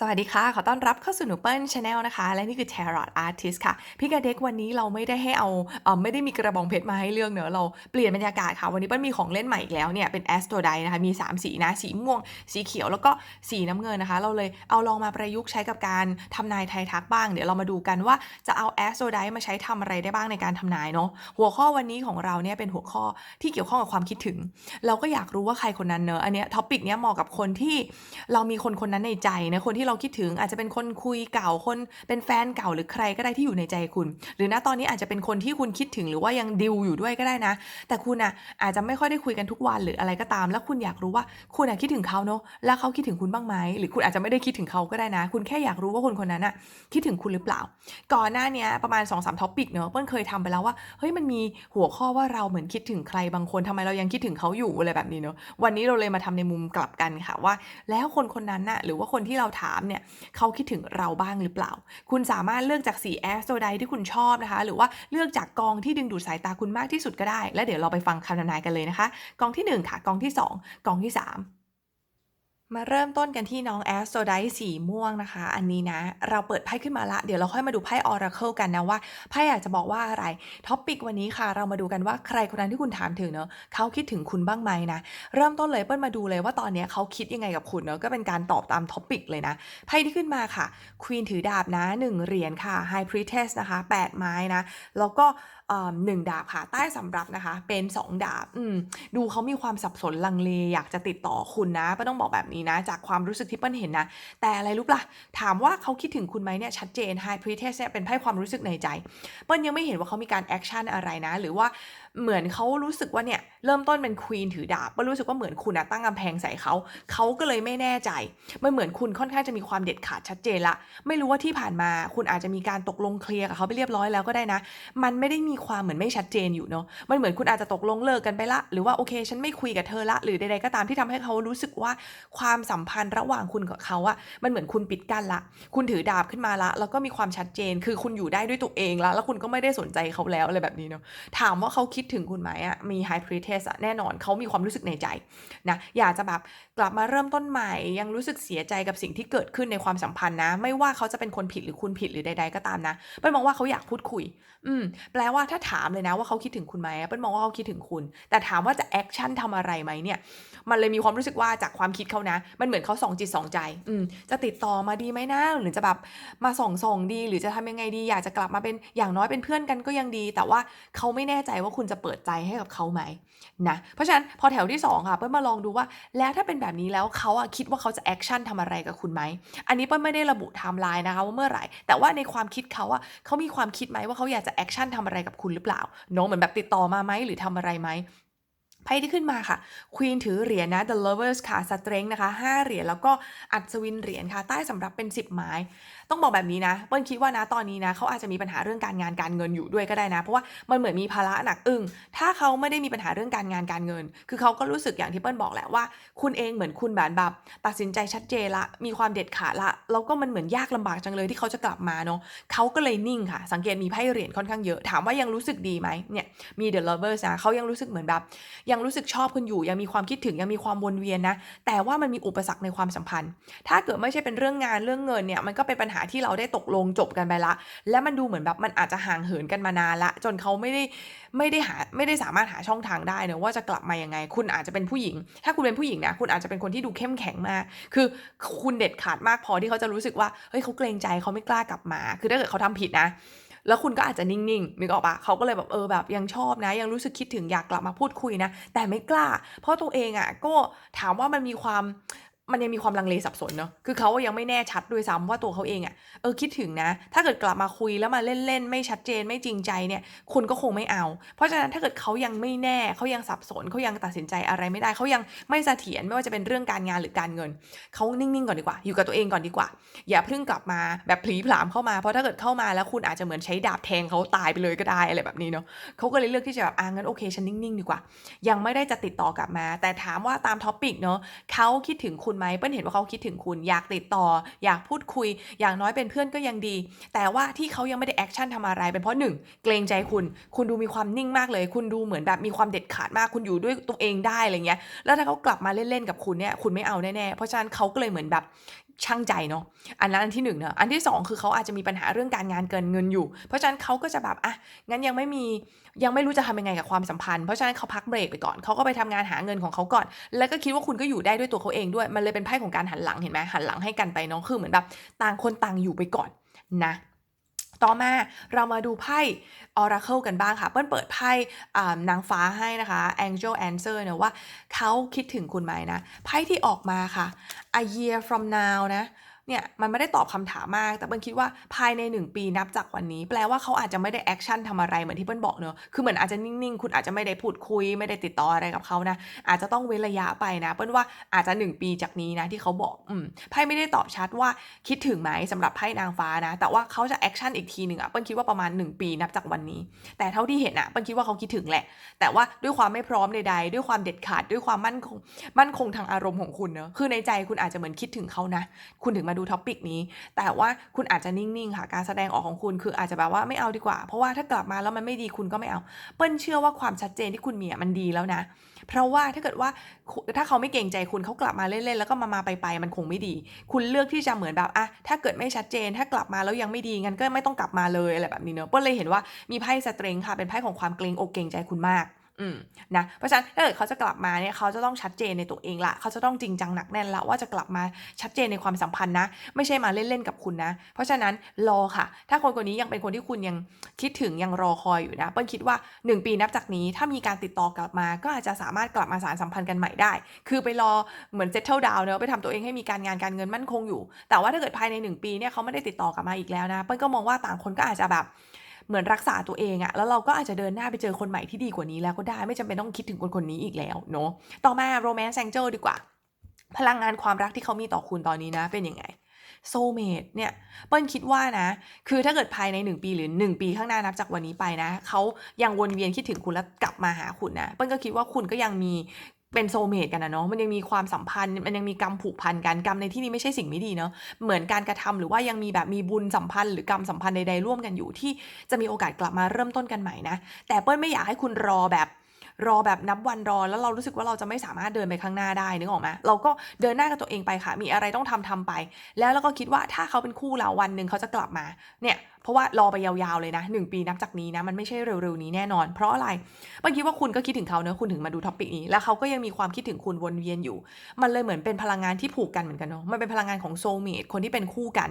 สวัสดีค่ะ ขอต้อนรับเข้าสู่หนูเปิ้ลชาแนลนะคะ และนี่คือ Tarot Artist ค่ะ พี่กระเด็กวันนี้เราไม่ได้ให้เอาเออไม่ได้มีกระบองเพชรมาให้เลือกเนอะเราเปลี่ยนบรรยากาศค่ะ วันนี้เปิ้ลมีของเล่นใหม่อีกแล้วเนี่ย เป็น a s t r o d i นะคะ มี 3 สีนะ สีม่วง สีเขียวแล้วก็สีน้ำเงินนะคะ เราเลยเอาลองมาประยุกต์ใช้กับการทำนายไทยทักบ้าง เดี๋ยวเรามาดูกันว่าจะเอา a s t r o d i มาใช้ทำอะไรได้บ้างในการทำนายเนาะหัวข้อวันนี้ของเราเนี่ยเป็นหัวข้อที่เกี่ยวข้องกับความคิดถึง เราก็อยากรู้ว่าใครคนนั้นเนอะอันเนี้ยท็อปิกเนี้ยเหมาะกับคนที่เรามีคนคนนั้นในใจนะคนที่เราคิดถึงอาจจะเป็นคนคุยเก่าคนเป็นแฟนเก่าหรือใครก็ได้ที่อยู่ในใจคุณ หรือณตอนนี้อาจจะเป็นคนที่คุณคิดถึงหรือว่ายังดิวอยู่ด้วยก็ได้นะ แต่คุณอะอาจจะไม่ค่อยได้คุยกันทุกวันหรืออะไรก็ตาม แล้วคุณอยากรู้ว่าคุณอะคิดถึงเขาเนอะแล้วเขาคิดถึงคุณบ้างไหมหรือคุณอาจจะไม่ได้คิดถึงเขาก็ได้นะ คุณแค่อยากรู้ว่าคนคนนั้นอะคิดถึงคุณหรือเปล่า ก่อนหน้านี้ประมาณ2อสามท็อปิกเนอะเปิ้ลเคยทำไปแล้วว่าเฮ้ยมันมีหัวข้อว่าเราเหมือนคิดถึงใครบางคนทำไมเรายังคิดถึงเขาอยู่อะไรแบบนี้เนอะวันนี้เราเลยมาทำในมุมกลับกันค่ะว่า แล้วคนคนนั้นน่ะหรือว่าคนที่เราถามเนี่ยเขาคิดถึงเราบ้างหรือเปล่า คุณสามารถเลือกจากสีแอสโซไดที่คุณชอบนะคะ หรือว่าเลือกจากกองที่ดึงดูดสายตาคุณมากที่สุดก็ได้ และเดี๋ยวเราไปฟังคำทำนายกันเลยนะคะ กองที่หนึ่งค่ะ กองที่สองกองที่สา มาเริ่มต้นกันที่น้องแอสโซไดสีม่วงนะคะ อันนี้นะ เราเปิดไพ่ขึ้นมาละ เดี๋ยวเราค่อยมาดูไพ่ออราเคิลกันนะว่าไพ่อยากจะบอกว่าอะไร ท็อปปิกวันนี้ค่ะ เรามาดูกันว่าใครคนนั้นที่คุณถามถึงเนอะเขาคิดถึงคุณบ้างไหมนะ เริ่มต้นเลยเปิ้ลมาดูเลยว่าตอนเนี้ยเขาคิดยังไงกับคุณเนอะก็เป็นการตอบตามท็อปปิกเลยนะ ไพ่ที่ขึ้นมาค่ะควีนถือดาบนะหนึ่งเหรียญค่ะ High Priestess นะคะแปดไม้นะ แล้วก็หนึ่งดาบค่ะใต้สำรับนะคะ เป็น 2 ดาบดูเขามีความสับสนลังเลอยากจะติดต่อคุณนะป้าต้องบอกแบบนี้นะ จากความรู้สึกที่เปิ้ลเห็นนะ แต่อะไรรู้ปะถามว่าเขาคิดถึงคุณไหมเนี่ยชัดเจน High Priestess เนี่ยเป็นไพ่ความรู้สึกในใจ เปิ้ลยังไม่เห็นว่าเขามีการแอคชั่นอะไรนะ หรือว่า เหมือนเขารู้สึกว่าเนี่ยเริ่มต้นเป็นควีนถือดาบเปิ้ลรู้สึกว่าเหมือนคุณนะตั้งกำแพงใส่เขาเขาก็เลยไม่แน่ใจมันเหมือนคุณค่อนข้างจะมีความเด็ดขาดชัดเจนละ ไม่รู้ว่าที่ผ่านมาคุณอาจจะมีการตกลงเคลียร์กับเขาไปเรียบร้อยแล้วก็ได้นะ มันไม่ได้มีความเหมือนไม่ชัดเจนอยู่เนาะมันเหมือนคุณอาจจะตกลงเลิกกันไปละ หรือว่าโอเค ฉันไม่คุยกับเธอละ หรือใดๆก็ตามที่ทำให้เขารู้สึกว่าความสัมพันธ์ระหว่างคุณกับเขาอะมันเหมือนคุณปิดกั้นละ คุณถือดาบขึ้นมาละ แล้วก็มีความชัดเจน คือคุณอยู่ได้ด้วยตัวเองละแล้วคุณก็ไม่ได้สนใจเขาแล้วอะไรแบบนี้เนาะถามว่าเขาคิดถึงคุณไหมอะมี High Priestess อะแน่นอนเขามีความรู้สึกในใจนะอยากจะแบบกลับมาเริ่มต้นใหม่ ยังรู้สึกเสียใจกับสิ่งที่เกิดขึ้นในความสัมพันธ์นะ ไม่ว่าเขาจะเป็นคนผิดหรือคุณผิดหรือใด ๆ ก็ตามนะเปิ้ลมองว่าเขาอยากพูดคุย อืม แปลว่าถ้าถามเลยนะว่าเขาคิดถึงคุณไหมเปิ้ลมองว่าเขาคิดถึงคุณ แต่ถามว่าจะแอคชั่นทำอะไรไหมเนี่ย มันเลยมีความรู้สึกว่าจากความคิดเขานะ มันเหมือนเขาสองจิตสองใจ อืม จะติดต่อมาดีไหมนะ หรือจะแบบมาส่องส่องดี หรือจะทำยังไงดี อยากจะกลับมาเป็นอย่างน้อยเป็นเพื่อนกันก็ยังดี แต่ว่าเขาไม่แน่ใจว่าคุณจะเปิดใจให้กับเขาไหมนะเพราะฉะนั้นพอแถวที่สองค่ะเปิ้ลมาลองดูว่า แล้วถ้าเป็นแบบนี้แล้วเขาอะคิดว่าเขาจะแอคชั่นทำอะไรกับคุณไหม อันนี้เปิ้ลไม่ได้ระบุไทม์ไลน์นะคะว่าเมื่อไหร่ แต่ว่าในความคิดเขาอะเขามีความคิดไหมว่าเขาอยากจะแอคชั่นทำอะไรกับคุณหรือเปล่าเนอะเหมือนแบบติดต่อมาไหมหรือทำอะไรไหมไพ่ที่ขึ้นมาค่ะควีนถือเหรียญนะ The Lovers ค่ะสเตรงนะคะ5เหรียญแล้วก็อัศวินเหรียญค่ะ ใต้สำรับเป็น 10 ไม้ ต้องบอกแบบนี้นะเปิ้ลคิดว่านะตอนนี้นะเขาอาจจะมีปัญหาเรื่องการงานการเงินอยู่ด้วยก็ได้นะ เพราะว่ามันเหมือนมีภาระหนักอึ้งถ้าเขาไม่ได้มีปัญหาเรื่องการงานการเงิน คือเขาก็รู้สึกอย่างที่เปิ้ลบอกแหละว่า คุณเองเหมือนคุณแบบแบบตัดสินใจชัดเจนละมีความเด็ดขาดละแล้วก็มันเหมือนยากลำบากจังเลยที่เขาจะกลับมาเนาะเขาก็เลยนิ่งค่ะ สังเกตมีไพ่เหรียญค่อนข้างเยอะถามว่ายังรู้สึกดีไหมเนี่ยมี The Lovers นะเขายังรู้สึกเหมือนแบบ ยังรู้สึกชอบคุณอยู่ ยังมีความคิดถึงยังมีความวนเวียนนะแต่ว่ามันมีอุปสรรคในความสัมพันธ์ ถ้าเกิดไม่ใช่เป็นเรื่องงานเรื่องเงินเนี่ยมันก็เป็นปัญหาที่เราได้ตกลงจบกันไปละ และมันดูเหมือนแบบมันอาจจะห่างเหินกันมานานละ จนเขาไม่ได้ไม่ได้หาไม่ได้สามารถหาช่องทางได้เนอะว่าจะกลับมายังไง คุณอาจจะเป็นผู้หญิง ถ้าคุณเป็นผู้หญิงนะคุณอาจจะเป็นคนที่ดูเข้มแข็งมาก คือคุณเด็ดขาดมากพอที่เขาจะรู้สึกว่าเฮ้ยเขาเกรงใจเขาไม่กล้ากลับมา คือถ้าเกิดเขาทำผิดนะแล้วคุณก็อาจจะนิ่งๆนึกออกปะเขาก็เลยแบบเออแบบยังชอบนะ ยังรู้สึกคิดถึงอยากกลับมาพูดคุยนะ แต่ไม่กล้า เพราะตัวเองอะ่ะก็ถามว่ามันมีความ มันยังมีความลังเลสับสนเนาะ คือเขายังไม่แน่ชัดด้วยซ้ำว่าตัวเขาเองอะ่ะ เออคิดถึงนะ ถ้าเกิดกลับมาคุยแล้วมาเล่นๆ ไม่ชัดเจนไม่จริงใจเนี่ย คุณก็คงไม่เอา เพราะฉะนั้นถ้าเกิดเขายังไม่แน่เขายังสับสนเขายังตัดสินใจอะไรไม่ได้เขายังไม่เสถียรไม่ว่าจะเป็นเรื่องการงานหรือการเงิน เขานิ่งๆก่อนดีกว่า อยู่กับตัวเองก่อนดีกว่า อย่าเพิ่งกลับมาแบบผลีผลามเข้ามา เพราะถ้าเกิดเข้ามาแล้วคุณอาจจะเหมือนใช้ดาบแทงเขาตายไปเลยก็ได้อะไรแบบนี้เนาะเขาก็เลยเลือกที่จะแบบอ่างั้นโอเคฉันนิ่งๆดีกว่า ยังไม่ได้จะติดต่อกลับมา แต่ถามว่าตามท็อปิกเนาะเขาคิดถึงคุณไหมเปิ้ลเห็นว่าเขาคิดถึงคุณ อยากติดต่อ อยากพูดคุย อย่างน้อยเป็นเพื่อนก็ยังดี แต่ว่าที่เขายังไม่ได้แอคชั่นทำอะไรเป็นเพราะหนึ่งเกรงใจคุณ คุณดูมีความนิ่งมากเลย คุณดูเหมือนแบบมีความเด็ดขาดมากคุณอยู่ด้วยตัวเองได้อะไรเงี้ยแล้วถ้าเขากลับมาเล่นๆกับคุณเนี่ยคุณไม่เอาแน่ๆเพราะฉะนั้นเขาก็เลยเหมือนแบบ ช่างใจเนาะอันนั้นอันที่หนึ่งเนาะอันที่สองคือเขาอาจจะมีปัญหาเรื่องการงานเกินเงินอยู่ เพราะฉะนั้นเขาก็จะแบบอะงั้นยังไม่มียังไม่รู้จะทำยังไงกับความสัมพันธ์เพราะฉะนั้นเขาพักเบรกไปก่อนเขาก็ไปทำงานหาเงินของเขาก่อน แล้วก็คิดว่าคุณก็อยู่ได้ด้วยตัวเขาเองด้วย มันเลยเป็นไพ่ของการหันหลังเห็นไหมหันหลังให้กันไปเนาะคือเหมือนแบบต่างคนต่างอยู่ไปก่อนนะ ต่อมาเรามาดูไพ่ Oracle กันบ้างค่ะ เปิ้ลเปิดไพ่นางฟ้าให้นะคะ Angel Answer เนะว่าเขาคิดถึงคุณไหมนะ ไพ่ที่ออกมาค่ะ a year from now นะ เนี่ยมันไม่ได้ตอบคำถามมาก แต่เปิ้ลคิดว่าภายใน 1 ปีนับจากวันนี้ แปลว่าเขาอาจจะไม่ได้แอคชั่นทำอะไรเหมือนที่เปิ้ลบอกเนอะคือเหมือนอาจจะนิ่งๆ คุณอาจจะไม่ได้พูดคุย ไม่ได้ติดต่ออะไรกับเขานะ อาจจะต้องเว้นระยะไปนะ เปิ้ลว่าอาจจะ 1 ปีจากนี้นะที่เขาบอกอืมไพ่ไม่ได้ตอบชัดว่าคิดถึงไหมสำหรับไพ่นางฟ้านะ แต่ว่าเขาจะแอคชั่นอีกทีหนึ่งอะเปิ้ลคิดว่าประมาณ 1 ปีนับจากวันนี้ แต่เท่าที่เห็นอะเปิ้ลคิดว่าเขาคิดถึงแหละ แต่ว่าด้วยความไม่พร้อมใดๆด้วยความเด็ดขาดด้วยความมั่นคงมั่นคงทางอารมณ์ของคุณเนอะคือในใจคุณอาจจะเหมือนคิดถึงเขานะ คุณถึงมาดูท็อปิกนี้ แต่ว่าคุณอาจจะนิ่ง ๆ ค่ะ การแสดงออกของคุณคืออาจจะแบบว่าไม่เอาดีกว่า เพราะว่าถ้ากลับมาแล้วมันไม่ดีคุณก็ไม่เอา เปิ้ลเชื่อว่าความชัดเจนที่คุณมีอะมันดีแล้วนะ เพราะว่าถ้าเกิดว่าถ้าเขาไม่เกรงใจคุณเขากลับมาเล่น ๆ แล้วก็มามาไปไป ๆ มันคงไม่ดี คุณเลือกที่จะเหมือนแบบอะถ้าเกิดไม่ชัดเจน ถ้ากลับมาแล้วยังไม่ดีงั้นก็ไม่ต้องกลับมาเลยอะไรแบบนี้เนอะเปิ้ลเลยเห็นว่ามีไพ่สเตรงค่ะเป็นไพ่ของความเกรงอกเกรงใจคุณมาก อืมนะเพราะฉะนั้นถ้าเกิดเขาจะกลับมาเนี่ยเขาจะต้องชัดเจนในตัวเองละเขาจะต้องจริงจังหนักแน่นละว่าจะกลับมาชัดเจนในความสัมพันธ์นะ ไม่ใช่มาเล่นๆกับคุณนะ เพราะฉะนั้นรอค่ะ ถ้าคนคนนี้ยังเป็นคนที่คุณยังคิดถึงยังรอคอยอยู่นะเปิ้ลคิดว่า 1 ปีนับจากนี้ถ้ามีการติดต่อกลับมา ก็อาจจะสามารถกลับมาสารสัมพันธ์กันใหม่ได้ คือไปรอเหมือน settle down เนอะไปทำตัวเองให้มีการงานการเงินมั่นคงอยู่ แต่ว่าถ้าเกิดภายใน 1 ปีเนี่ยเขาไม่ได้ติดต่อกลับมาอีกแล้วนะเปิ้ลก็มองว่าต่างคนก็อาจจะแบบ เหมือนรักษาตัวเองอะแล้วเราก็อาจจะเดินหน้าไปเจอคนใหม่ที่ดีกว่านี้แล้วก็ได้ไม่จำเป็นต้องคิดถึงคนคนนี้อีกแล้วเนาะต่อมา romance angel ดีกว่า พลังงานความรักที่เขามีต่อคุณตอนนี้นะเป็นยังไง soulmate เนี่ยเปิ้ลคิดว่านะ คือถ้าเกิดภายใน 1 ปีหรือ 1 ปีข้างหน้านับจากวันนี้ไปนะ เขายังวนเวียนคิดถึงคุณแล้วกลับมาหาคุณนะ เปิ้ลก็คิดว่าคุณก็ยังมี เป็นโซเมตกันนะเนาะมันยังมีความสัมพันธ์มันยังมีกรรมผูกพันกันกรรมในที่นี้ไม่ใช่สิ่งไม่ดีเนาะเหมือนการกระทำหรือว่ายังมีแบบมีบุญสัมพันธ์หรือกรรมสัมพันธ์ใดๆร่วมกันอยู่ที่จะมีโอกาสกลับมาเริ่มต้นกันใหม่นะแต่เปิ้ลไม่อยากให้คุณรอแบบ รอแบบนับวันรอแล้วเรารู้สึกว่าเราจะไม่สามารถเดินไปข้างหน้าได้นึกออกไหมเราก็เดินหน้ากับตัวเองไปค่ะ มีอะไรต้องทำทำไป แล้วเราก็คิดว่าถ้าเขาเป็นคู่เราวันหนึ่งเขาจะกลับมาเนี่ยเพราะว่ารอไปยาวๆเลยนะหนึ่งปีนับจากนี้นะ มันไม่ใช่เร็วๆนี้แน่นอน เพราะอะไรเมื่อกี้ว่าคุณก็คิดถึงเขาเนอะคุณถึงมาดูท็อปิกนี้ แล้วเขาก็ยังมีความคิดถึงคุณวนเวียนอยู่ มันเลยเหมือนเป็นพลังงานที่ผูกกันเหมือนกันเนาะมันเป็นพลังงานของโซเมตคนที่เป็นคู่กัน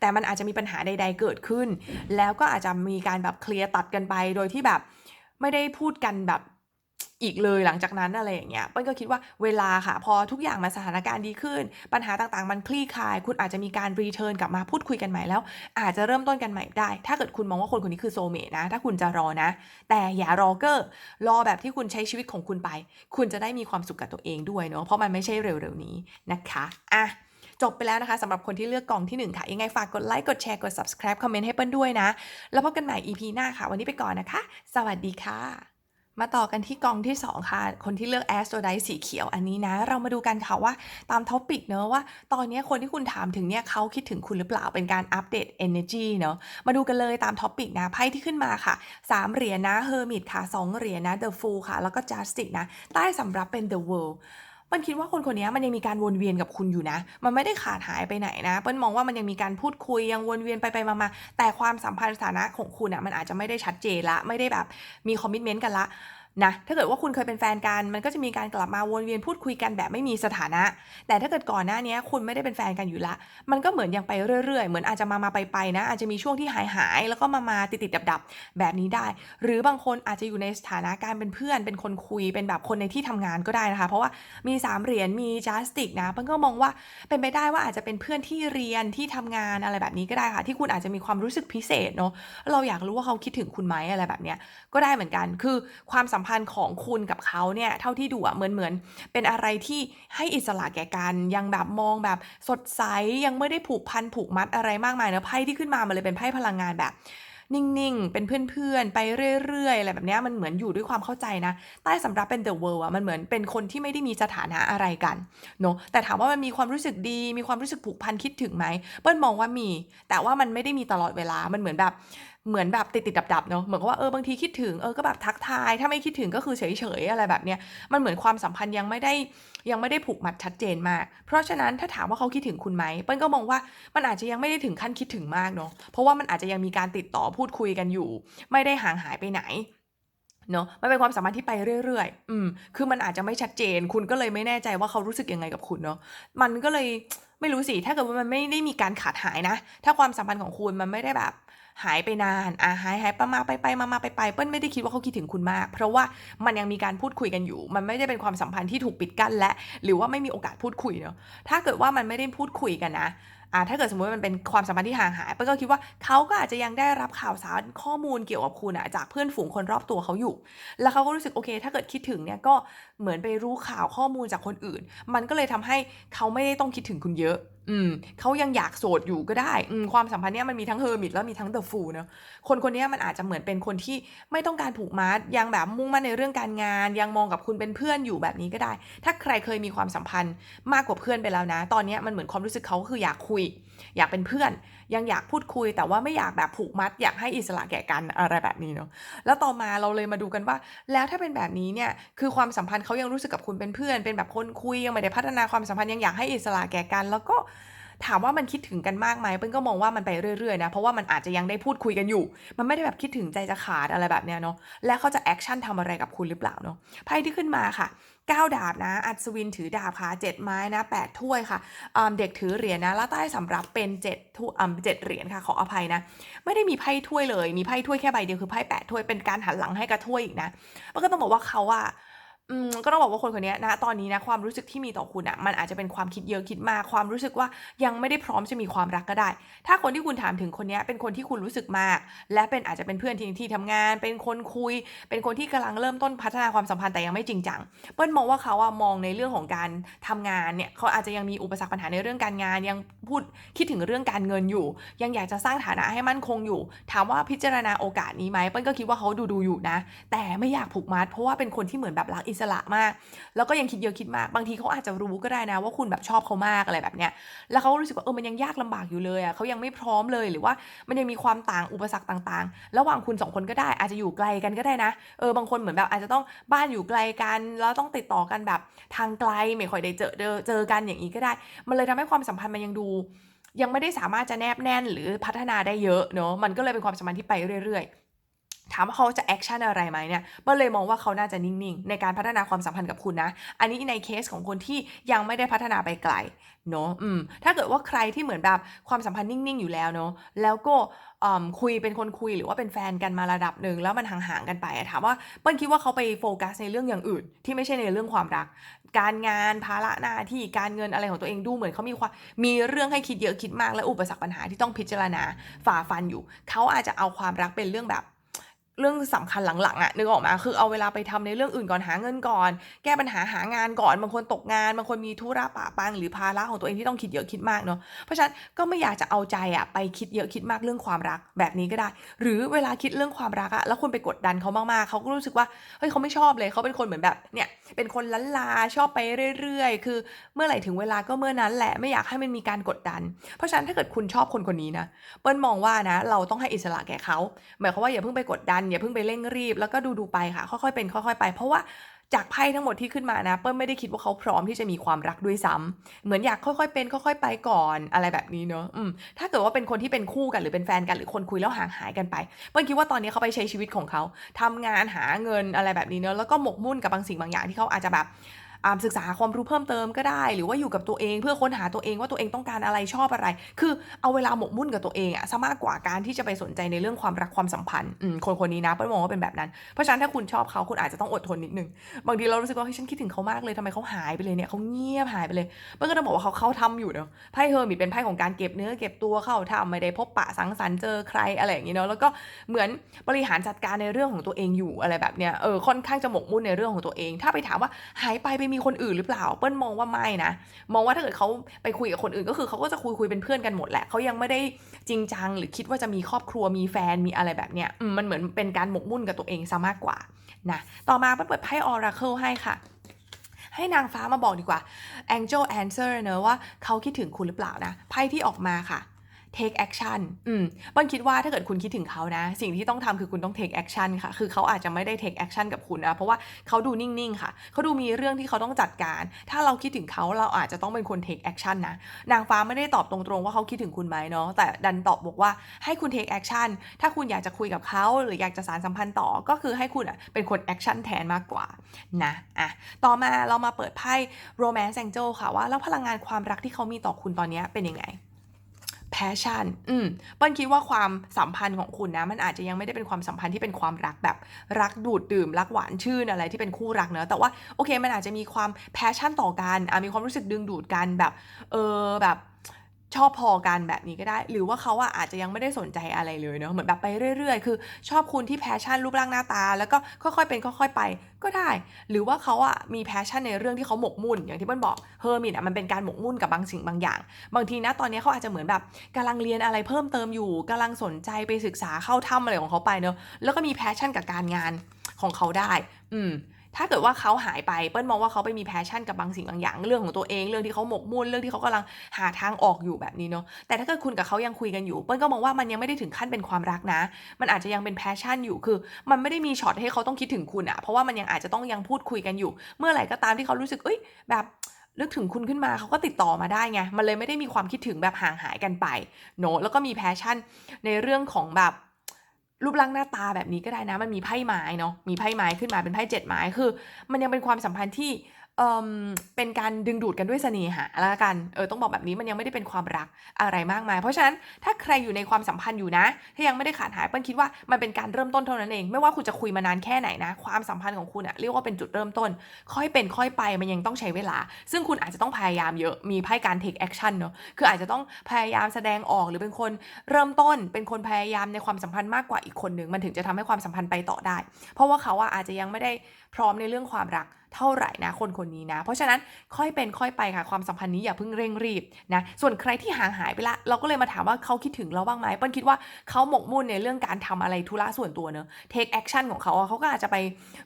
แต่มันอาจจะมีปัญหาใด ๆ เกิดขึ้น แล้วก็อาจจะมีการแบบเคลียร์ตัดกันไปโดยที่แบบไม่ได้พูดกันแบบ อีกเลยหลังจากนั้นอะไรอย่างเงี้ยเปิ้ลก็คิดว่าเวลาค่ะ พอทุกอย่างมาสถานการณ์ดีขึ้น ปัญหาต่างๆ มันคลี่คลาย คุณอาจจะมีการรีเทิร์นกลับมาพูดคุยกันใหม่แล้ว อาจจะเริ่มต้นกันใหม่ได้ ถ้าเกิดคุณมองว่าคนคนนี้คือโซเมตนะ ถ้าคุณจะรอนะ แต่อย่ารอเกอร์รอแบบที่คุณใช้ชีวิตของคุณไป คุณจะได้มีความสุขกับตัวเองด้วยเนาะเพราะมันไม่ใช่เร็วๆนี้นะคะอะจบไปแล้วนะคะสำหรับคนที่เลือกกองที่ 1 ค่ะ ยังไงฝากกดไลค์ กดแชร์ กด subscribe คอมเมนต์ให้เปิ้ลด้วยนะ แล้วพบกันใหม่ EP หน้าค่ะ วันนี้ไปก่อนนะคะ สวัสดีค่ะ มาต่อกันที่กองที่ 2 ค่ะ คนที่เลือก a s t r o d i t e สีเขียวอันนี้นะ เรามาดูกันค่ะว่าตามท็อปิกเนอะว่า ตอนนี้คนที่คุณถามถึงเนี่ยเขาคิดถึงคุณหรือเปล่าเป็นการอัปเดต energy เนอะมาดูกันเลยตามท็อปิกนะไพ่ที่ขึ้นมาค่ะ 3 เหรียญนะ Hermit ค่ะ 2 เหรียญนะ The Fool ค่ะ แล้วก็ Justice นะ ใต้สำรับเป็น The World เปิ้ลคิดว่าคนคนนี้มันยังมีการวนเวียนกับคุณอยู่นะ มันไม่ได้ขาดหายไปไหนนะ เปิ้ลมองว่ามันยังมีการพูดคุยยังวนเวียนไปไปมาๆแต่ความสัมพันธ์สถานะของคุณอะมันอาจจะไม่ได้ชัดเจนละ ไม่ได้แบบมีคอมมิชเมนต์กันละ นะถ้าเกิดว่าคุณเคยเป็นแฟนกันมันก็จะมีการกลับมาวนเวียนพูดคุยกันแบบไม่มีสถานะ แต่ถ้าเกิดก่อนหน้านี้คุณไม่ได้เป็นแฟนกันอยู่ละ มันก็เหมือนยังไปเรื่อยๆ เหมือนอาจจะมามาไปไปนะ อาจจะมีช่วงที่หายหายแล้วก็มามาติดติดดับดับๆแบบนี้ได้ หรือบางคนอาจจะอยู่ในสถานะการเป็นเพื่อน เป็นคนคุยเป็นแบบคนในที่ทำงานก็ได้นะคะ เพราะว่ามีสามเหรียญมีจัสติกนะเปิ้ลก็มองว่าเป็นไปได้ว่าอาจจะเป็นเพื่อนที่เรียนที่ทำงานอะไรแบบนี้ก็ได้ค่ะ ที่คุณอาจจะมีความรู้สึกพิเศษเนาะเราอยากรู้ว่าเขาคิดถึงคุณไหมอะไรแบบเนี้ยก็ได้เหมือนกันคือความสัมพันธ์ของคุณกับเขาเนี่ยเท่าที่ดูอะเหมือนเหมือนเป็นอะไรที่ให้อิสระแก่กันยังแบบมองแบบสดใสยังไม่ได้ผูกพันผูกมัดอะไรมากมายนะไพ่ที่ขึ้นมามันเลยเป็นไพ่พลังงานแบบนิ่งๆ เป็นเพื่อนๆ ไปเรื่อยๆ อะไรแบบนี้มันเหมือนอยู่ด้วยความเข้าใจนะ ใต้สำรับเป็น the world อะมันเหมือนเป็นคนที่ไม่ได้มีสถานะอะไรกันเนาะ แต่ถามว่ามันมีความรู้สึกดี มีความรู้สึกผูกพันคิดถึงไหม เปิ้ลมองว่ามี แต่ว่ามันไม่ได้มีตลอดเวลา มันเหมือนแบบ เหมือนแบบติดๆดับๆเนาะเหมือนกับว่าเออบางทีคิดถึงเออก็แบบทักทาย ถ้าไม่คิดถึงก็คือเฉยๆอะไรแบบเนี้ยมันเหมือนความสัมพันธ์ยังไม่ได้ยังไม่ได้ผูกมัดชัดเจนมาก เพราะฉะนั้นถ้าถามว่าเขาคิดถึงคุณไหมเปิ้ลก็มองว่ามันอาจจะยังไม่ได้ถึงขั้นคิดถึงมากเนาะเพราะว่ามันอาจจะยังมีการติดต่อพูดคุยกันอยู่ ไม่ได้ห่างหายไปไหนเนาะมันเป็นความสัมพันธ์ที่ไปเรื่อยๆ อืม คือมันอาจจะไม่ชัดเจน คุณก็เลยไม่แน่ใจว่าเขารู้สึกยังไงกับคุณเนาะ มันก็เลยไม่รู้สิ ถ้าเกิดว่ามันไม่ได้มีการขาดหายนะ ถ้าความสัมพันธ์ของคุณมันไม่ได้แบบ หายไปนานอะหายหายไปมาไปไปมามาไปไปเปิ้ลไม่ได้คิดว่าเขาคิดถึงคุณมาก เพราะว่ามันยังมีการพูดคุยกันอยู่ มันไม่ได้เป็นความสัมพันธ์ที่ถูกปิดกั้นและ หรือว่าไม่มีโอกาสพูดคุยเนาะถ้าเกิดว่ามันไม่ได้พูดคุยกันนะอ่าถ้าเกิดสมมติมันเป็นความสัมพันธ์ที่ห่างหายเป้ยก็คิดว่าเขาก็อาจจะยังได้รับข่าวสารข้อมูลเกี่ยวกับคุณอะจากเพื่อนฝูงคนรอบตัวเขาอยู่ แล้วเขาก็รู้สึกโอเค ถ้าเกิดคิดถึงเนี่ยก็เหมือนไปรู้ข่าวข้อมูลจากคนอื่น มันก็เลยทำให้เขาไม่ได้ต้องคิดถึงคุณเยอะ อืมเขายังอยากโสดอยู่ก็ได้อืมความสัมพันธ์เนี้ยมันมีทั้งเฮอร์มิตแล้วมีทั้งเดอะฟูเนอะคนคนนี้มันอาจจะเหมือนเป็นคนที่ไม่ต้องการผูกมัดยังแบบมุ่งมั่นในเรื่องการงาน ยังมองกับคุณเป็นเพื่อนอยู่แบบนี้ก็ได้ ถ้าใครเคยมีความสัมพันธ์มากกว่าเพื่อนไปแล้วนะ ตอนนี้มันเหมือนความรู้สึกเขาคืออยากคุย อยากเป็นเพื่อน ยังอยากพูดคุยแต่ว่าไม่อยากแบบผูกมัด อยากให้อิสระแก่กันอะไรแบบนี้เนาะแล้วต่อมาเราเลยมาดูกันว่า แล้วถ้าเป็นแบบนี้เนี่ยคือความสัมพันธ์เขายังรู้สึกกับคุณเป็นเพื่อน เป็นแบบคนคุยยังไม่ได้พัฒนาความสัมพันธ์ยังอยากให้อิสระแก่กัน แล้วก็ถามว่ามันคิดถึงกันมากไหมเปิ้ลก็มองว่ามันไปเรื่อยๆนะ เพราะว่ามันอาจจะยังได้พูดคุยกันอยู่ มันไม่ได้แบบคิดถึงใจจะขาดอะไรแบบเนี้ยเนาะ และเขาจะแอคชั่นทำอะไรกับคุณหรือเปล่าเนาะ ไพ่ที่ขึ้นมาค่ะ 9 ดาบนะ อัศวินถือดาบค่ะ 7 ไม้นะ 8 ถ้วยค่ะ เด็กถือเหรียญนะแล้วใต้สำรับเป็น7ถ้วยเจ็ดเหรียญค่ะ ขออภัยนะ ไม่ได้มีไพ่ถ้วยเลย มีไพ่ถ้วยแค่ใบเดียวคือไพ่แปดถ้วย เป็นการหันหลังให้กระถ้วยอีกนะ มันก็ต้องบอกว่าเขาอะ อืมก็ต้องบอกว่าคนคนนี้นะตอนนี้นะความรู้สึกที่มีต่อคุณอะมันอาจจะเป็นความคิดเยอะคิดมากความรู้สึกว่ายังไม่ได้พร้อมจะมีความรักก็ได้ ถ้าคนที่คุณถามถึงคนนี้เป็นคนที่คุณรู้สึกมาก และเป็นอาจจะเป็นเพื่อนที่ที่ทำงาน เป็นคนคุย เป็นคนที่กำลังเริ่มต้นพัฒนาความสัมพันธ์แต่ยังไม่จริงจังเปิ้ลมองว่าเขาอะมองในเรื่องของการทำงานเนี่ยเขาอาจจะยังมีอุปสรรคปัญหาในเรื่องการงาน ยังพูดคิดถึงเรื่องการเงินอยู่ ยังอยากจะสร้างฐานะให้มั่นคงอยู่ ถามว่าพิจารณาโอกาสนี้ไหมเปิ้ลก็คิดว่าเขาดูดูอยู่นะ แต่ไม่อยากผูกมัดเพราะว่าเป็นคนที่เหมือนแบบรักอิสระมาก แล้วก็ยังคิดเยอะคิดมาก บางทีเขาอาจจะรู้ก็ได้นะว่าคุณแบบชอบเขามากอะไรแบบเนี้ย แล้วเขารู้สึกว่าเออมันยังยากลำบากอยู่เลยอะเขายังไม่พร้อมเลยหรือว่ามันยังมีความต่างอุปสรรคต่างๆ ระหว่างคุณสองคนก็ได้อาจจะอยู่ไกลกันก็ได้นะ เออบางคนเหมือนแบบอาจจะต้องบ้านอยู่ไกลกัน แล้วต้องติดต่อกันแบบทางไกลไม่ค่อยได้เจอเจอเจอกันอย่างนี้ก็ได้ มันเลยทำให้ความสัมพันธ์มันยังดูยังไม่ได้สามารถจะแนบแน่นหรือพัฒนาได้เยอะเนาะมันก็เลยเป็นความสัมพันธ์ที่ไปเรื่อยๆ ถามว่าเขาจะแอคชั่นอะไรไหมเนี่ยเปิ้ลเลยมองว่าเขาน่าจะนิ่ง ๆ ในการพัฒนาความสัมพันธ์กับคุณนะ อันนี้ในเคสของคนที่ยังไม่ได้พัฒนาไปไกลเนาะอืม ถ้าเกิดว่าใครที่เหมือนแบบความสัมพันธ์นิ่ง ๆ อยู่แล้วเนาะ แล้วก็อืมคุยเป็นคนคุยหรือว่าเป็นแฟนกันมาระดับหนึ่งแล้วมันห่างๆกันไปอะถามว่าเปิ้ลคิดว่าเขาไปโฟกัสในเรื่องอย่างอื่น ที่ไม่ใช่ในเรื่องความรัก การงานภาระหน้าที่การเงินอะไรของตัวเองดูเหมือนเขามีความมีเรื่องให้คิดเยอะคิดมากและอุปสรรคปัญหาที่ต้องพิจารณาฝ่าฟันอยู่ เขาอาจจะเอาความรักเป็นเรื่องแบบ เรื่องสำคัญหลังๆอะนึกออกมาคือเอาเวลาไปทำในเรื่องอื่นก่อนหาเงินก่อน แก้ปัญหาหางานก่อนบางคนตกงานบางคนมีธุระปะปังหรือภาระของตัวเองที่ต้องคิดเยอะคิดมากเนาะเพราะฉะนั้นก็ไม่อยากจะเอาใจอะไปคิดเยอะคิดมากเรื่องความรักแบบนี้ก็ได้ หรือเวลาคิดเรื่องความรักอะแล้วคุณไปกดดันเขามากๆเขาก็รู้สึกว่าเฮ้ยเขาไม่ชอบเลยเขาเป็นคนเหมือนแบบเนี่ย เป็นคนลันลาชอบไปเรื่อยๆ คือเมื่อไหร่ถึงเวลาก็เมื่อนั้นแหละไม่อยากให้มันมีการกดดัน เพราะฉะนั้นถ้าเกิดคุณชอบคนคนนี้นะเปิ้ลมองว่านะ เราต้องให้อิสระแก่เขาหมายความว่าอย่าเพิ่งไปกดดันอย่าเพิ่งไปเร่งรีบ แล้วก็ดูดูๆไปค่ะ ค่อยๆเป็นค่อย ๆ ไป เพราะว่า จากไพ่ทั้งหมดที่ขึ้นมานะเปิ้ลไม่ได้คิดว่าเขาพร้อมที่จะมีความรักด้วยซ้ำเหมือนอยากค่อยๆเป็นค่อยๆไปก่อนอะไรแบบนี้เนอะอืมถ้าเกิดว่าเป็นคนที่เป็นคู่กันหรือเป็นแฟนกันหรือคนคุยแล้วห่างหายกันไป เปิ้ลคิดว่าตอนนี้เขาไปใช้ชีวิตของเขาทำงานหาเงินอะไรแบบนี้เนอะแล้วก็หมกมุ่นกับบางสิ่งบางอย่างที่เขาอาจจะแบบ ศึกษาความรู้เพิ่มเติมก็ได้ หรือว่าอยู่กับตัวเองเพื่อค้นหาตัวเองว่าตัวเองต้องการอะไรชอบอะไร คือเอาเวลาหมกมุ่นกับตัวเองอะซะมากกว่าการที่จะไปสนใจในเรื่องความรักความสัมพันธ์คนคนนี้นะเปิ้ลมองว่าเป็นแบบนั้น เพราะฉะนั้นถ้าคุณชอบเขาคุณอาจจะต้องอดทนนิดนึง บางทีเรารู้สึกว่าเฮ้ยฉันคิดถึงเขามากเลยทำไมเขาหายไปเลยเนี่ยเขาเงียบหายไปเลยเปิ้ลก็ต้องบอกว่าเขาเขาทำอยู่เนาะไพ่เฮอร์มิตเป็นไพ่ของการเก็บเนื้อเก็บตัวเข้าทำไม่ได้พบปะสังสรรค์เจอใครอะไรอย่างนี้เนาะแล้วก็เหมือนบริหารจัดการในเรื่องของตัวเองอยู่อะไรแบบเนี้ยเออค่อนข้างจะหมกมุ่นในเรื่องของตัวเอง ถ้าไปถามว่าหายไปไปมีคนอื่นหรือเปล่า เปิ้ลมองว่าไม่นะ มองว่าถ้าเกิดเขาไปคุยกับคนอื่นก็คือเขาก็จะคุยคุยเป็นเพื่อนกันหมดแหละเขายังไม่ได้จริงจังหรือคิดว่าจะมีครอบครัวมีแฟนมีอะไรแบบเนี้ยมันเหมือนเป็นการหมกมุ่นกับตัวเองซะมากกว่านะต่อมาเปิ้ลเปิดไพ่ Oracle ให้ค่ะให้นางฟ้ามาบอกดีกว่า Angel Answer เนอะว่าเขาคิดถึงคุณหรือเปล่านะ ไพ่ที่ออกมาค่ะ take action อืมเปิ้ลคิดว่าถ้าเกิดคุณคิดถึงเขานะ สิ่งที่ต้องทำคือคุณต้อง take action ค่ะ คือเขาอาจจะไม่ได้ take action กับคุณนะ เพราะว่าเขาดูนิ่ง ๆ ค่ะ เขาดูมีเรื่องที่เขาต้องจัดการ ถ้าเราคิดถึงเขาเราอาจจะต้องเป็นคน take action นะ นางฟ้าไม่ได้ตอบตรงๆ ว่าเขาคิดถึงคุณไหมเนาะ แต่ดันตอบบอกว่าให้คุณ take action ถ้าคุณอยากจะคุยกับเขาหรืออยากจะสารสัมพันธ์ต่อ ก็คือให้คุณอะเป็นคน action แทนมากกว่า นะ อะ ต่อมาเรามาเปิดไพ่ romance angel ค่ะว่าแล้วพลังงานความรักที่เขามีต่อคุณตอนนี้เป็นยังไง passion อืมเปิ้ลคิดว่าความสัมพันธ์ของคุณนะ มันอาจจะยังไม่ได้เป็นความสัมพันธ์ที่เป็นความรักแบบรักดูดดื่ม รักหวานชื่นอะไรที่เป็นคู่รักเนอะแต่ว่าโอเคมันอาจจะมีความ passion ต่อกันอะมีความรู้สึกดึงดูดกันแบบ เออแบบ ชอบพอกันแบบนี้ก็ได้ หรือว่าเขาอะอาจจะยังไม่ได้สนใจอะไรเลยเนอะเหมือนแบบไปเรื่อย ๆ คือ ชอบคุณที่แพชชั่นรูปร่างหน้าตา แล้วก็ค่อยๆเป็นค่อยๆไปก็ได้ หรือว่าเขาอะมีแพชชั่นในเรื่องที่เขาหมกมุ่น อย่างที่เปิ้ลบอกเฮอร์มิตอะมันเป็นการหมกมุ่นกับบางสิ่งบางอย่าง บางทีนะตอนนี้เขาอาจจะเหมือนแบบกำลังเรียนอะไรเพิ่มเติมอยู่กำลังสนใจไปศึกษาเข้าถ้ำอะไรของเขาไปเนอะแล้วก็มีแพชชั่นกับการงานของเขาได้ อืม ถ้าเกิดว่าเขาหายไปเปิ้ลมองว่าเขาไปมีแพชชั่นกับบางสิ่งบางอย่างเรื่องของตัวเองเรื่องที่เขาหมกมุ่นเรื่องที่เขากำลังหาทางออกอยู่แบบนี้เนาะแต่ถ้าเกิดคุณกับเขายังคุยกันอยู่ เปิ้ลก็มองว่ามันยังไม่ได้ถึงขั้นเป็นความรักนะ มันอาจจะยังเป็นแพชชั่นอยู่คือ มันไม่ได้มีช็อตให้เขาต้องคิดถึงคุณอะเพราะว่ามันยังอาจจะต้องยังพูดคุยกันอยู่ เมื่อไหร่ก็ตามที่เขารู้สึกเอ้ยแบบนึกถึงคุณขึ้นมาเขาก็ติดต่อมาได้ไงมันเลยไม่ได้มีความคิดถึงแบบห่างหายกันไปเนแล้วก็มีแพชชั่นในเรื่องของแบบ รูปร่างหน้าตาแบบนี้ก็ได้นะ มันมีไพ่ไม้เนาะมีไพ่ไม้ขึ้นมาเป็นไพ่เจ็ดไม้คือ มันยังเป็นความสัมพันธ์ที่ เอ่มเป็นการดึงดูดกันด้วยเสน่หาละกัน เออต้องบอกแบบนี้มันยังไม่ได้เป็นความรักอะไรมากมาย เพราะฉะนั้นถ้าใครอยู่ในความสัมพันธ์อยู่นะ ถ้ายังไม่ได้ขาดหายเปิ้ลคิดว่ามันเป็นการเริ่มต้นเท่านั้นเอง ไม่ว่าคุณจะคุยมานานแค่ไหนนะ ความสัมพันธ์ของคุณอะเรียกว่าเป็นจุดเริ่มต้น ค่อยเป็นค่อยไปมันยังต้องใช้เวลา ซึ่งคุณอาจจะต้องพยายามเยอะ มีไพ่การ take action เนาะคืออาจจะต้องพยายามแสดงออกหรือเป็นคนเริ่มต้น เป็นคนพยายามในความสัมพันธ์มากกว่าอีกคนหนึ่งมันถึงจะทำให้ความสัมพันธ์ไปต่อได้ เพราะว่าเขาอะอาจจะยังไม่ได้พร้อมในเรื่องความรัก เท่าไหร่นะคนคนนี้นะ เพราะฉะนั้นค่อยเป็นค่อยไปค่ะความสัมพันธ์นี้อย่าเพิ่งเร่งรีบนะส่วนใครที่ห่างหายไปละ เราก็เลยมาถามว่าเขาคิดถึงเราบ้างไหมเปิ้ลคิดว่าเขาหมกมุ่นในเรื่องการทำอะไรธุระส่วนตัวเนอะ take action ของเขาเขาก็อาจจะไป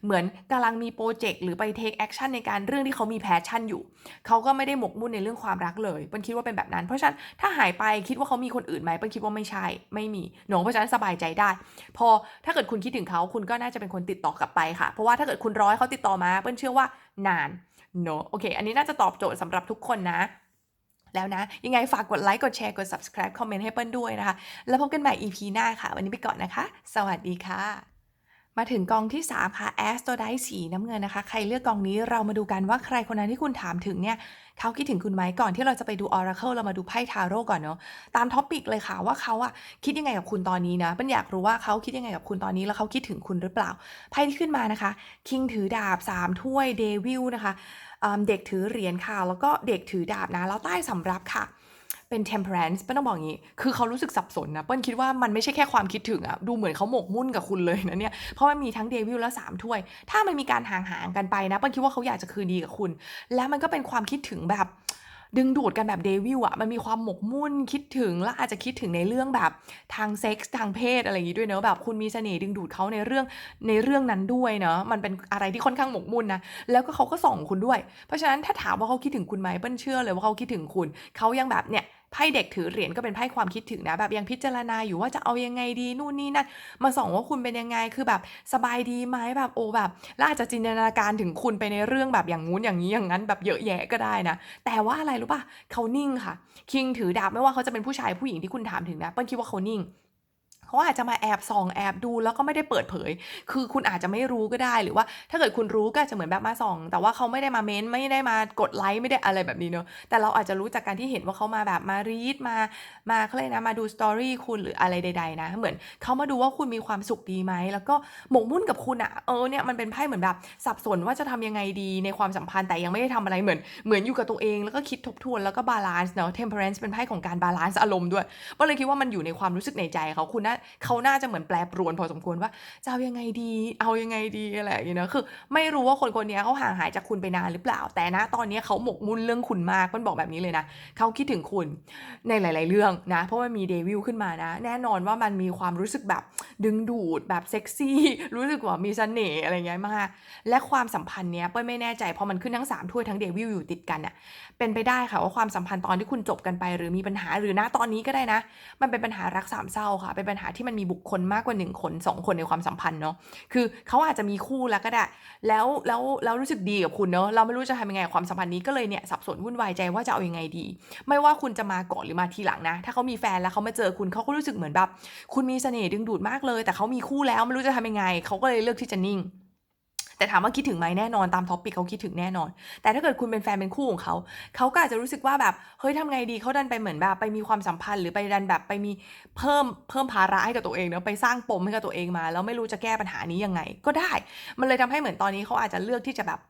เหมือนกำลังมีโปรเจกต์หรือไป take action ในการเรื่องที่เขามีแพชชั่นอยู่เขาก็ไม่ได้หมกมุ่นในเรื่องความรักเลยเปิ้ลคิดว่าเป็นแบบนั้น เพราะฉะนั้นถ้าหายไปคิดว่าเขามีคนอื่นไหมเปิ้ลคิดว่าไม่ใช่ไม่มีหนงเพราะฉะนั้นสบายใจได้ พอถ้าเกิดคุณคิดถึงเขาคุณก็น่าจะเป็นคนติดต่อกลับไปค่ะ เพราะว่าถ้าเกิดคุณร้อยเขาติดต่อมาเปิ้ลเชื่อว่านานเนอะโอเค อันนี้น่าจะตอบโจทย์สำหรับทุกคนนะแล้วนะ ยังไงฝากกดไลค์กดแชร์กด subscribe คอมเมนต์ให้เปิ้ลด้วยนะคะ แล้วพบกันใหม่ EP หน้าค่ะ วันนี้ไปก่อนนะคะ สวัสดีค่ะ มาถึงกองที่ 3 ค่ะ a s t r o d i สีน้ำเงินนะคะ ใครเลือกกองนี้เรามาดูกันว่าใครคนนั้นที่คุณถามถึงเนี่ย เขาคิดถึงคุณไหมก่อนที่เราจะไปดู Oracle เรามาดูไพ่ทาโร่ก่อนเนาะตามท็อปิกเลยค่ะว่าเขาอะคิดยังไงกับคุณตอนนี้นะเป็นอยากรู้ว่าเขาคิดยังไงกับคุณตอนนี้แล้วเขาคิดถึงคุณหรือเปล่าไพ่ที่ขึ้นมานะคะคิงถือดาบ 3 ถ้วยเดวิลนะคะเด็กถือเหรียญค่ะ แล้วก็เด็กถือดาบนะแล้วใต้สำรับค่ะ เป็น temperance เปิ้ลต้องบอกอย่างนี้ คือเขารู้สึกสับสนนะ เปิ้ลคิดว่ามันไม่ใช่แค่ความคิดถึงอะดูเหมือนเขาหมกมุ่นกับคุณเลยนะเนี่ย เพราะมันมีทั้งเดวิลและสามถ้วย ถ้ามันมีการห่างหางกันไปนะ เปิ้ลคิดว่าเขาอยากจะคืนดีกับคุณ แล้วมันก็เป็นความคิดถึงแบบดึงดูดกันแบบเดวิลอะมันมีความหมกมุ่นคิดถึงและอาจจะคิดถึงในเรื่องแบบทางเซ็กส์ทางเพศอะไรอย่างนี้ด้วยเนอะแบบคุณมีเสน่ห์ดึงดูดเขาในเรื่องในเรื่องนั้นด้วยเนอะมันเป็นอะไรที่ค่อนข้างหมกมุ่นนะแล้วก็เขาก็ส่องคุณด้วย เพราะฉะนั้นถ้าถามว่าเขาคิดถึงคุณไหมเปิ้ลเชื่อเลยว่าเขาคิดถึงคุณเขายังแบบเนี่ย ไพ่เด็กถือเหรียญก็เป็นไพ่ความคิดถึงนะแบบยังพิจารณาอยู่ว่าจะเอายังไงดีนู่นนี่นั่นมาส่องว่าคุณเป็นยังไงคือแบบสบายดีไหมแบบโอ้แบบแล้วอาจจะจินตนาการถึงคุณไปในเรื่องแบบอย่างงู้นอย่างนี้อย่างนั้นแบบเยอะแยะก็ได้นะ แต่ว่าอะไรรู้ป่ะเขานิ่งค่ะ คิงถือดาบไม่ว่าเขาจะเป็นผู้ชายผู้หญิงที่คุณถามถึงนะเปิ้ลคิดว่าเขานิ่ง เขาอาจจะมาแอบส่องแอบดูแล้วก็ไม่ได้เปิดเผย คือคุณอาจจะไม่รู้ก็ได้หรือว่า ถ้าเกิดคุณรู้ก็อาจจะเหมือนแบบมาส่อง แต่ว่าเขาไม่ได้มาเม้นไม่ได้มากดไลค์ไม่ได้อะไรแบบนี้เนอะแต่เราอาจจะรู้จากการที่เห็นว่าเขามาแบบมารีดมามาเขาเลยนะมาดูสตอรี่คุณหรืออะไรใด ๆ นะ เหมือนเขามาดูว่าคุณมีความสุขดีไหมแล้วก็หมกมุ่นกับคุณอะเออเนี่ยมันเป็นไพ่เหมือนแบบสับสนว่าจะทำยังไงดีในความสัมพันธ์แต่ยังไม่ได้ทำอะไรเหมือน เหมือนอยู่กับตัวเองแล้วก็คิดทบทวนแล้วก็บาลานซ์เนาะ temperance เป็นไพ่ของการบาลานซ์อารมณ์ด้วยก็เลยคิดว่ามันอยู่ในความรู้สึกในใจเขาคุณน่าเขาน่าจะเหมือนแปรปรวนพอสมควรว่าจะเอายังไงดี เอายังไงดีอะไรอย่างเงี้ยนะคือ ไม่รู้ว่าคนคนนี้เขาห่างหายจากคุณไปนานหรือเปล่า แต่นะตอนนี้เขาหมกมุ่นเรื่องคุณมากมันบอกแบบนี้เลยนะเขาคิดถึงคุณในหลาย ๆ เรื่องนะ เพราะว่ามีเดวิลขึ้นมานะ แน่นอนว่ามันมีความรู้สึกแบบดึงดูดแบบเซ็กซี่รู้สึกว่ามีเสน่ห์อะไรเงี้ยมากและความสัมพันธ์เนี้ยเป้ยไม่แน่ใจพอมันขึ้นทั้ง3ถ้วยทั้งเดวิลอยู่ติดกันน่ะ เป็นไปได้ค่ะว่าความสัมพันธ์ตอนที่คุณจบกันไป หรือมีปัญหาหรือณตอนนี้ก็ได้นะ มันเป็นปัญหารักสามเศร้าค่ะ เป็นปัญหาที่มันมีบุคคลมากกว่า1คน2 คนในความสัมพันธ์เนาะคือเขาอาจจะมีคู่แล้วก็ได้ แล้วแล้วแล้วรู้สึกดีกับคุณเนาะเราไม่รู้จะทำยังไงความสัมพันธ์นี้ก็เลยเนี่ยสับสนวุ่นวายใจว่าจะเอาอยังไงดี ไม่ว่าคุณจะมาก่อนหรือมาทีหลังนะ ถ้าเขามีแฟนแล้วเขามาเจอคุณเขาก็รู้สึกเหมือนแบบคุณมีเสน่ห์ดึงดูดมากเลย แต่เขามีคู่แล้วไม่รู้จะทำยังไงเขาก็เลยเลือกที่จะนิ่ง แต่ถามว่าคิดถึงไหมแน่นอนตามท็อปปิกเขาคิดถึงแน่นอน แต่ถ้าเกิดคุณเป็นแฟนเป็นคู่ของเขาเขาก็อาจจะรู้สึกว่าแบบเฮ้ยทำไงดีเขาดันไปเหมือนแบบไปมีความสัมพันธ์หรือไปดันแบบไปมีเพิ่มเพิ่มภาระให้กับตัวเองเนาะไปสร้างปมให้กับตัวเองมา แล้วไม่รู้จะแก้ปัญหานี้ยังไง ก็ได้ มันเลยทำให้เหมือนตอนนี้เขาอาจจะเลือกที่จะแบบ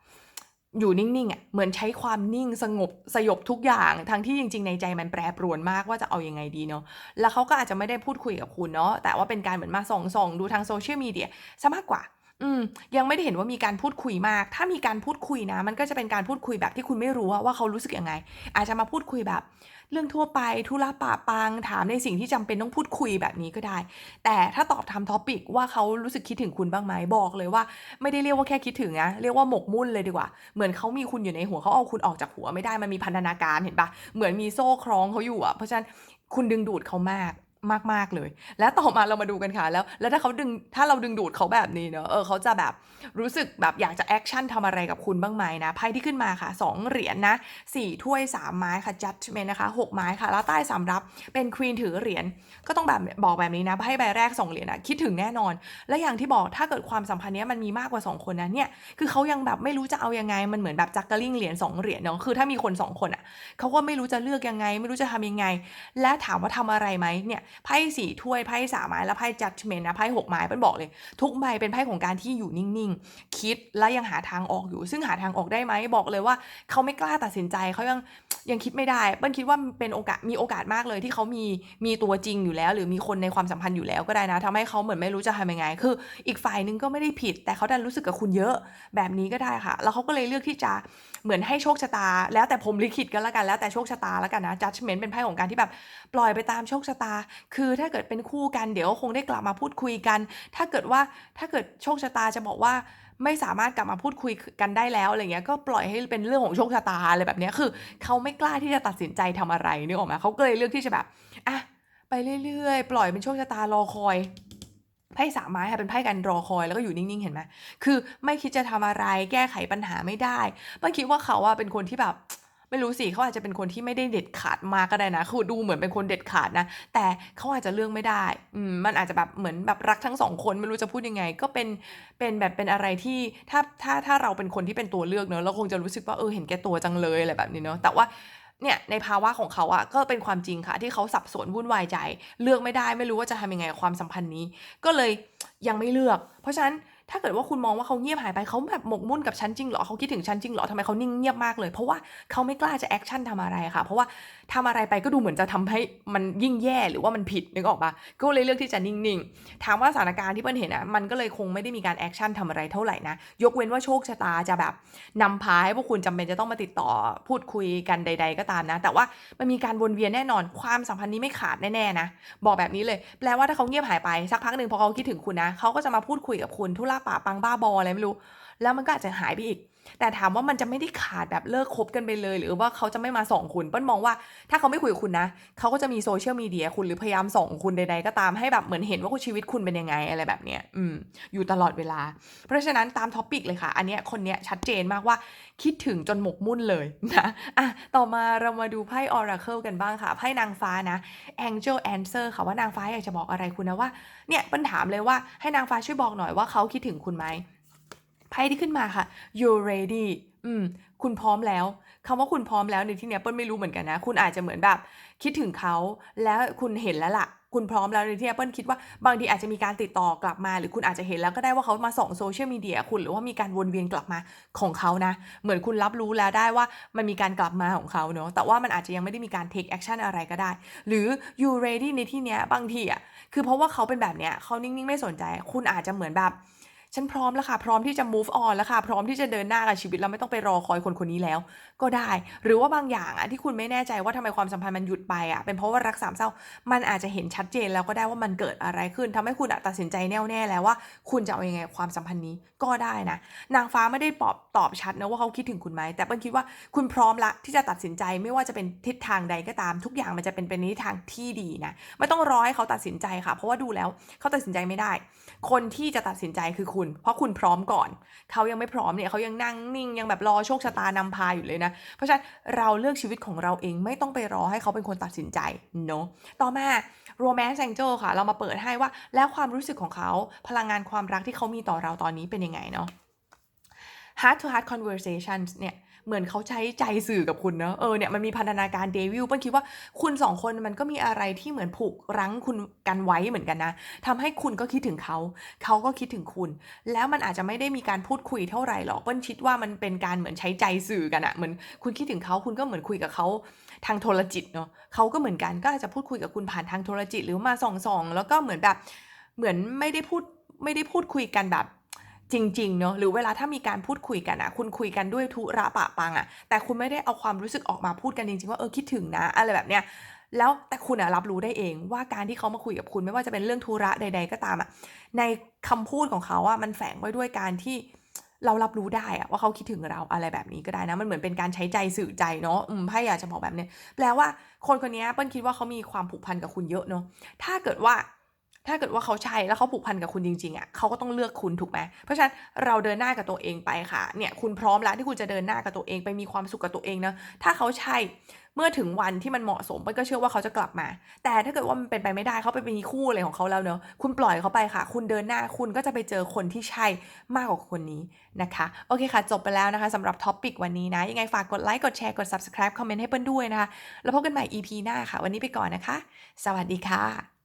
อยู่นิ่งๆอะ เหมือนใช้ความนิ่งสงบสยบทุกอย่าง ทั้งที่จริงๆในใจมันแปรปรวนมากว่าจะเอาอยัางไงดีเนาะ แล้วเขาก็อาจจะไม่ได้พูดคุยกับคุณเนาะ แต่ว่าเป็นการเหมือนมาส่องๆดูทางโซเชียลมีเดียซะมากกว่า อืม ยังไม่ได้เห็นว่ามีการพูดคุยมาก ถ้ามีการพูดคุยนะ มันก็จะเป็นการพูดคุยแบบที่คุณไม่รู้ว่าว่าเขารู้สึกยังไง อาจจะมาพูดคุยแบบ เรื่องทั่วไปธุระปะปังถามในสิ่งที่จำเป็นต้องพูดคุยแบบนี้ก็ได้ แต่ถ้าตอบทำท็อปิกว่าเขารู้สึกคิดถึงคุณบ้างไหมบอกเลยว่า ไม่ได้เรียกว่าแค่คิดถึงนะเรียกว่าหมกมุ่นเลยดีกว่า เหมือนเขามีคุณอยู่ในหัวเขาเอาคุณออกจากหัวไม่ได้มันมีพันธนาการเห็นปะเหมือนมีโซ่คล้องเขาอยู่อะเพราะฉะนั้นคุณดึงดูดเขามาก มาก ๆ เลย แล้วต่อมาเรามาดูกันค่ะ แล้ว แล้วถ้าเขาดึง ถ้าเราดึงดูดเขาแบบนี้เนอะเออเขาจะแบบรู้สึกแบบอยากจะแอคชั่นทำอะไรกับคุณบ้างไหมนะ ไพ่ที่ขึ้นมาค่ะ 2 เหรียญนะ4ถ้วย 3 ไม้ค่ะ judgment นะคะ 6 ไม้ค่ะ แล้วใต้สำรับเป็นควีนถือเหรียญ ก็ต้องแบบบอกแบบนี้นะ ไพ่ใบแรก 2 เหรียญอะคิดถึงแน่นอน และอย่างที่บอกถ้าเกิดความสัมพันธ์เนี้ยมันมีมากกว่า 2 คนนะเนี่ย คือเขายังแบบไม่รู้จะเอายังไง มันเหมือนแบบจักกะลิงเหรียญ2เหรียญเนาะ คือถ้ามีคน 2 คนอะเขาก็ไม่รู้จะเลือกยังไง ไม่รู้จะทำยังไง และถามว่าทำอะไรไหมเนี่ยไพ่สี่ถ้วยไพ่สามไม้แล้วไพ่ judgment นะไพ่หกไม้เป็นบอกเลย ทุกใบเป็นไพ่ของการที่อยู่นิ่งๆ คิดและยังหาทางออกอยู่ ซึ่งหาทางออกได้ไหมบอกเลยว่า เขาไม่กล้าตัดสินใจเขายังยังคิดไม่ได้เปิ้ลคิดว่าเป็นโอกาสมีโอกาสมากเลยที่เขามีมีตัวจริงอยู่แล้ว หรือมีคนในความสัมพันธ์อยู่แล้วก็ได้นะทำให้เขาเหมือนไม่รู้จะทำยังไง คือ อีกฝ่ายนึงก็ไม่ได้ผิด แต่เขาดันรู้สึกกับคุณเยอะแบบนี้ก็ได้ค่ะ แล้วเขาก็เลยเลือกที่จะเหมือนให้โชคชะตา แล้วแต่ผมลิขิตกันแล้วกันแล้วแต่โชคชะตาแล้วกันนะ judgment เป็นไพ่ของการที่แบบปล่อยไปตามโชคชะตาคือถ้าเกิดเป็นคู่กันเดี๋ยวคงได้กลับมาพูดคุยกัน ถ้าเกิดว่าถ้าเกิดโชคชะตาจะบอกว่าไม่สามารถกลับมาพูดคุยกันได้แล้วอะไรเงี้ยก็ปล่อยให้เป็นเรื่องของโชคชะตาอะไรแบบนี้คือ เขาไม่กล้าที่จะตัดสินใจทำอะไรนึกออกไหมเขาก็เลยเลือกที่จะแบบอะไปเรื่อยๆ ปล่อยเป็นโชคชะตารอคอยไพ่สามไม้ค่ะเป็นไพ่การรอคอยแล้วก็อยู่นิ่งๆเห็นไหมคือไม่คิดจะทำอะไรแก้ไขปัญหาไม่ได้ป้าคิดว่าเขาอะเป็นคนที่แบบ ไม่รู้สิเขาอาจจะเป็นคนที่ไม่ได้เด็ดขาดมากก็ได้นะ คือดูเหมือนเป็นคนเด็ดขาดนะ แต่เขาอาจจะเลือกไม่ได้อืมมันอาจจะแบบเหมือนแบบรักทั้งสองคนไม่รู้จะพูดยังไง ก็เป็นเป็นแบบเป็นอะไรที่ถ้าถ้าถ้าเราเป็นคนที่เป็นตัวเลือกเนอะเราคงจะรู้สึกว่าเออเห็นแก่ตัวจังเลยอะไรแบบนี้เนอะแต่ว่าเนี่ยในภาวะของเขาอะก็เป็นความจริงค่ะ ที่เขาสับสนวุ่นวายใจ เลือกไม่ได้ไม่รู้ว่าจะทำยังไงกับความสัมพันธ์นี้ ก็เลยยังไม่เลือก เพราะฉะนั้น ถ้าเกิดว่าคุณมองว่าเขาเงียบหายไปเขาแบบหมกมุ่นกับฉันจริงเหรอเขาคิดถึงฉันจริงเหรอทำไมเขานิ่งเงียบมากเลย เพราะว่าเขาไม่กล้าจะแอคชั่นทำอะไรค่ะ เพราะว่าทำอะไรไปก็ดูเหมือนจะทำให้มันยิ่งแย่หรือว่ามันผิดนึกออกปะก็เลยเลือกที่จะนิ่งๆ ถามว่าสถานการณ์ที่เปิ้ลเห็นอะมันก็เลยคงไม่ได้มีการแอคชั่นทำอะไรเท่าไหร่นะ ยกเว้นว่าโชคชะตาจะแบบนำพาให้พวกคุณจำเป็นจะต้องมาติดต่อพูดคุยกันใด ๆ ก็ตามนะ แต่ว่ามันมีการวนเวียนแน่นอนความสัมพันธ์นี้ไม่ขาดแน่ๆนะ บอกแบบนี้เลย แปลว่าถ้าเขาเงียบหายไปสักพักหนึ่งพอเขาคิดถึงคุณนะเขาก็จะมาพูดคุยกับคุณทุล่าป่าปังบ้าบออะไรไม่รู้ แล้วมันก็อาจจะหายไปอีก แต่ถามว่ามันจะไม่ได้ขาดแบบเลิกคบกันไปเลย หรือว่าเขาจะไม่มาส่องคุณเปิ้ลมองว่าถ้าเขาไม่คุยกับคุณนะเขาก็จะมีโซเชียลมีเดียคุณหรือพยายามส่องคุณใดๆก็ตามให้แบบเหมือนเห็นว่าชีวิตคุณเป็นยังไงอะไรแบบเนี้ยอืมอยู่ตลอดเวลา เพราะฉะนั้นตามท็อปิกเลยค่ะ อันเนี้ยคนเนี้ยชัดเจนมากว่าคิดถึงจนหมกมุ่นเลยนะอะต่อมาเรามาดูไพ่ Oracle กันบ้างค่ะไพ่นางฟ้านะ Angel Answer ค่ะว่านางฟ้าอยากจะบอกอะไรคุณนะว่าเนี่ยเปิ้ลถามเลยว่าให้นางฟ้าช่วยบอกหน่อยว่าเขาคิดถึงคุณไหม ไพ่ที่ขึ้นมาค่ะ you ready อืม คุณพร้อมแล้วคำว่าคุณพร้อมแล้วในที่เนี้ยเปิ้ลไม่รู้เหมือนกันนะ คุณอาจจะเหมือนแบบ คิดถึงเขาแล้วคุณเห็นแล้วล่ะ คุณพร้อมแล้วในที่เนี้ยเปิ้ลคิดว่าบางทีอาจจะมีการติดต่อกลับมา หรือคุณอาจจะเห็นแล้วก็ได้ว่าเขามาส่องโซเชียลมีเดียคุณหรือว่ามีการวนเวียนกลับมาของเขานะ เหมือนคุณรับรู้แล้วได้ว่ามันมีการกลับมาของเขาเนอะแต่ว่ามันอาจจะยังไม่ได้มีการ take action อะไรก็ได้ หรือ you ready ในที่เนี้ยบางทีอะคือเพราะว่าเขาเป็นแบบเนี้ยเขานิ่งๆไม่สนใจ คุณอาจจะเหมือนแบบ ฉันพร้อมแล้วค่ะ พร้อมที่จะ move on แล้วค่ะ พร้อมที่จะเดินหน้ากับชีวิตแล้วไม่ต้องไปรอคอยคนคนนี้แล้ว ก็ได้ หรือว่าบางอย่างอะที่คุณไม่แน่ใจว่าทำไมความสัมพันธ์มันหยุดไปอะ เป็นเพราะว่ารักสามเศร้า มันอาจจะเห็นชัดเจนแล้วก็ได้ว่ามันเกิดอะไรขึ้นทำให้คุณตัดสินใจแน่วแน่แล้วว่า คุณจะเอาอยังไงความสัมพันธ์นี้ก็ได้นะ นางฟ้าไม่ได้ตอบตอบชัดนะว่าเขาคิดถึงคุณไหม แต่เปิ้ลคิดว่าคุณพร้อมละที่จะตัดสินใจไม่ว่าจะเป็นทิศทางใดก็ตาม ทุกอย่างมันจะเป็นไปในทิศทางที่ดีนะ ไม่ต้องรอให้เขาตัดสินใจค่ะ เพราะว่าดูแล้วเขาตัดสินใจไม่ได้ คนที่จะตัดสินใจคือคุณ เพราะคุณพร้อมก่อน เขายังไม่พร้อมเนี่ยเขายังนั่งนิ่งยังแบบรอโชคชะตานำพาอยู่เลยนะ เพราะฉะนั้นเราเลือกชีวิตของเราเองไม่ต้องไปรอให้เขาเป็นคนตัดสินใจเนาะต่อมา romance angel ค่ะ เรามาเปิดให้ว่าแล้วความรู้สึกของเขาพลังงานความรักที่เขามีต่อเราตอนนี้เป็นยังไงเนาะ heart to heart conversations เนี่ย เหมือนเขาใช้ใจสื่อกับคุณเนอะเออเนี่ยมันมีพันธนาการเดวิลเปิ้ลคิดว่าคุณสองคนมันก็มีอะไรที่เหมือนผูกรั้งคุณกันไว้เหมือนกันนะทำให้คุณก็คิดถึงเขา เขาก็คิดถึงคุณ แล้วมันอาจจะไม่ได้มีการพูดคุยเท่าไหร่หรอกเปิ้ลคิดว่ามันเป็นการเหมือนใช้ใจสื่อกันอะเหมือนคุณคิดถึงเขาคุณก็เหมือนคุยกับเขาทางโทรจิตเนาะเขาก็เหมือนกันก็อาจจะพูดคุยกับคุณผ่านทางโทรจิตหรือมาส่องๆแล้วก็เหมือนแบบเหมือนไม่ได้พูดไม่ได้พูดคุยกันแบบ จริงๆเนอะหรือเวลาถ้ามีการพูดคุยกันอะคุณคุยกันด้วยทุระปะปังอะแต่คุณไม่ได้เอาความรู้สึกออกมาพูดกันจริงๆว่าเออคิดถึงนะอะไรแบบเนี้ยแล้วแต่คุณอะรับรู้ได้เองว่าการที่เขามาคุยกับคุณไม่ว่าจะเป็นเรื่องธุระใด ๆ ก็ตามอะในคำพูดของเขาอะมันแฝงไว้ด้วยการที่เรารับรู้ได้อะว่าเขาคิดถึงเราอะไรแบบนี้ก็ได้นะมันเหมือนเป็นการใช้ใจสื่อใจเนาะอืมไพ่อยากจะบอกแบบเนี้ยแปลว่าคนคนนี้เปิ้ลคิดว่าเขามีความผูกพันกับคุณเยอะเนาะถ้าเกิดว่า ถ้าเกิดว่าเขาใช่แล้วเขาผูกพันกับคุณจริงๆอะเขาก็ต้องเลือกคุณถูกไหมเพราะฉะนั้นเราเดินหน้ากับตัวเองไปค่ะเนี่ยคุณพร้อมแล้วที่คุณจะเดินหน้ากับตัวเองไปมีความสุขกับตัวเองนะถ้าเขาใช่เมื่อถึงวันที่มันเหมาะสมเป้ยก็เชื่อว่าเขาจะกลับมา แต่ถ้าเกิดว่ามันเป็นไปไม่ได้เขาไปมีคู่อะไรของเขาแล้วเนอะคุณปล่อยเขาไปค่ะ คุณเดินหน้าคุณก็จะไปเจอคนที่ใช่มากกว่าคนนี้นะคะโอเคค่ะ จบไปแล้วนะคะสำหรับท็อปิกวันนี้นะ ยังไงฝากกดไลค์กดแชร์กด subscribe คอมเมนต์ให้เปิ้ลด้วยนะคะ แล้วพบกันใหม่ EP หน้าค่ะ วันนี้ไปก่อนนะคะ สวัสดีค่ะ